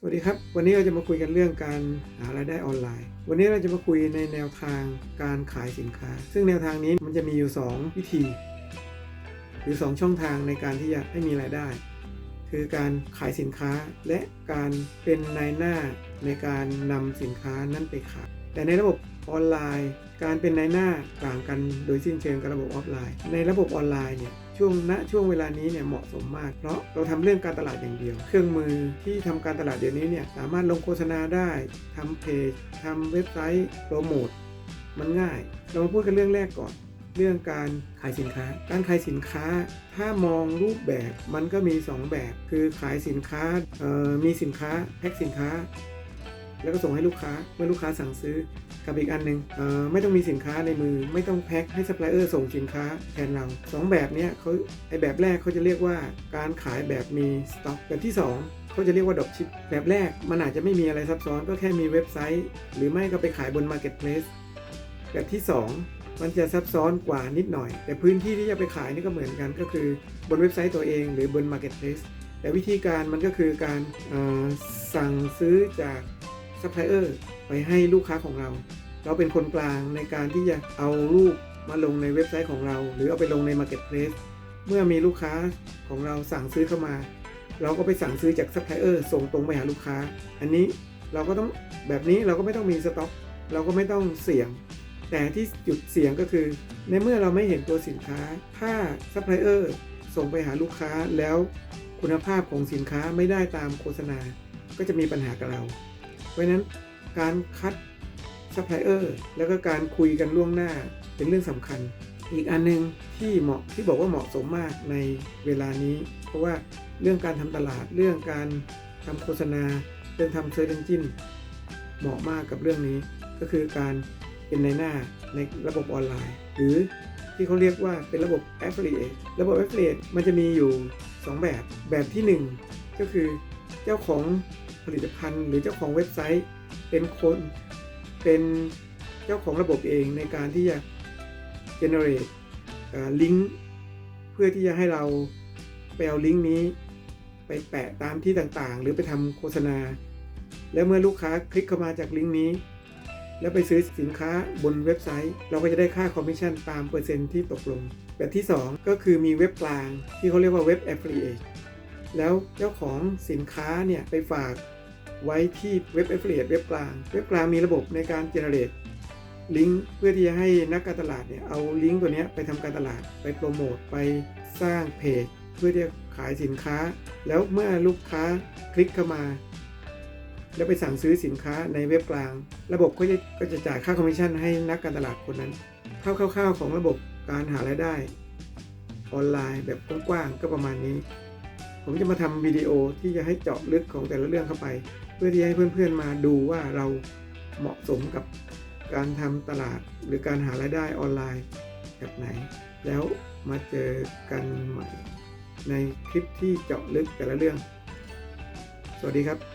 สวัสดีครับ วันนี้เราจะมาคุยกันเรื่องการหารายได้ออนไลน์ วันนี้เราจะมาคุยในแนวทางการขายสินค้า ซึ่งแนวทางนี้มันจะมีอยู่ 2 วิธี หรือ 2 ช่องทางในการที่จะให้มีรายได้ คือการขายสินค้าและการเป็นนายหน้าในการนำสินค้านั้นไปขาย แต่ในระบบ ออนไลน์ การเป็นนายหน้าต่างกันโดยสิ้นเชิงกับระบบออฟไลน์ ในระบบออนไลน์เนี่ยช่วงณช่วงเวลานี้เนี่ยเหมาะสมมาก เพราะเราทำเรื่องการตลาดอย่างเดียว เครื่องมือที่ทำการตลาดเดี๋ยวนี้เนี่ยสามารถลงโฆษณาได้ทำเพจทำเว็บไซต์โปรโมทมันง่าย เรามาพูดกันเรื่องแรกก่อน เรื่องการขายสินค้า การขายสินค้า ถ้ามองรูปแบบมันก็มี 2 แบบ คือขายสินค้ามีสินค้าแพ็คสินค้า แล้วก็ส่งให้ลูกค้าเมื่อลูกค้าสั่งซื้อ กับอีกอันหนึ่งไม่ต้องมีสินค้าในมือ ไม่ต้องแพ็คให้ซัพพลายเออร์ส่งสินค้าแทนเราสองแบบนี้เขาไอแบบแรกเขาจะเรียกว่าการขายแบบมีสต็อกแบบที่สองเขาจะเรียกว่าดอปชิปแบบแรกมันอาจจะไม่มีอะไรซับซ้อนก็แค่มีเว็บไซต์ หรือไม่ก็ไปขายบน Marketplace แบบที่ 2 มันจะซับซ้อนกว่านิดหน่อย แต่พื้นที่ที่จะไปขายนี่ก็เหมือนกันก็คือบนเว็บไซต์ตัวเองหรือบน Marketplace แต่วิธีการมันก็คือการสั่งซื้อจากซัพพลายเออร์ไปให้ลูกค้าของเรา เราเป็นคนกลางในการที่จะเอารูปมาลงในเว็บไซต์ของเรา หรือเอาไปลงใน Marketplace เมื่อมีลูกค้าของเราสั่งซื้อเข้ามา เราก็ไปสั่งซื้อจากซัพพลายเออร์ส่งตรงไปหาลูกค้า อันนี้เราก็ต้องแบบนี้เราก็ไม่ต้องมีสต็อก เราก็ไม่ต้องเสี่ยง แต่ที่จุดเสี่ยงก็คือ ในเมื่อเราไม่เห็นตัวสินค้า ถ้าซัพพลายเออร์ส่งไปหาลูกค้าแล้วคุณภาพของสินค้าไม่ได้ตามโฆษณา ก็จะมีปัญหากับเรา เพราะฉะนั้นการคัด ซัพพลายเออร์แล้วก็การคุยกันล่วงหน้าเป็นเรื่องสำคัญ อีกอันหนึงที่เหมาะที่บอกว่าเหมาะสมมากในเวลานี้ เพราะว่าเรื่องการทำตลาดเรื่องการทำโฆษณาเรื่องทำเซอร์เ n นจินเหมาะมากกับเรื่องนี้ ก็คือการเป็นในหน้าในระบบออนไลน์ หรือที่เขาเรียกว่าเป็นระบบ Affiliate ระบบ Affiliate มันจะมีอยู่ 2 แบบ แบบที่ 1 ก็คือเจ้าของผลิตภัณฑ์ หรือเจ้าของเว็บไซต์เป็นคน เป็นเจ้าของระบบเองในการที่จะ generate ลิงก์เพื่อที่จะให้เราไปเอาลิงก์นี้ ไปแปะตามที่ต่างๆ หรือไปทำโฆษณา แล้วเมื่อลูกค้าคลิกเข้ามาจากลิงก์นี้ แล้วไปซื้อสินค้าบนเว็บไซต์ เราก็จะได้ค่าคอมมิชชั่นตามเปอร์เซ็นต์ที่ตกลง แบบที่ 2 ก็คือมีเว็บกลางที่เขาเรียกว่าเว็บ Affiliate แล้วเจ้าของสินค้าเนี่ยไปฝาก ไว้ที่เว็บ Affiliate เว็บกลาง เว็บกลางมีระบบในการ generate ลิงก์เพื่อที่จะให้นักการตลาดเนี่ยเอาลิงก์ตัวนี้ไปทำการตลาดไปโปรโมทไปสร้างเพจ เพื่อที่จะขายสินค้า แล้วเมื่อลูกค้าคลิกเข้ามา แล้วไปสั่งซื้อสินค้าในเว็บกลาง ระบบก็จะก็จะจ่ายค่าคอมมิชชั่นให้นักการตลาดคนนั้นคร่าวๆของระบบการหารายได้ ออนไลน์แบบกว้างๆก็ประมาณนี้ ผมจะมาทำวิดีโอที่จะให้เจาะลึกของแต่ละเรื่องเข้าไป เพื่อที่ให้เพื่อนๆมาดูว่าเราเหมาะสมกับการทำตลาดหรือการหารายได้ออนไลน์แบบไหน แล้วมาเจอกันใหม่ ในคลิปที่เจาะลึกแต่ละเรื่อง สวัสดีครับ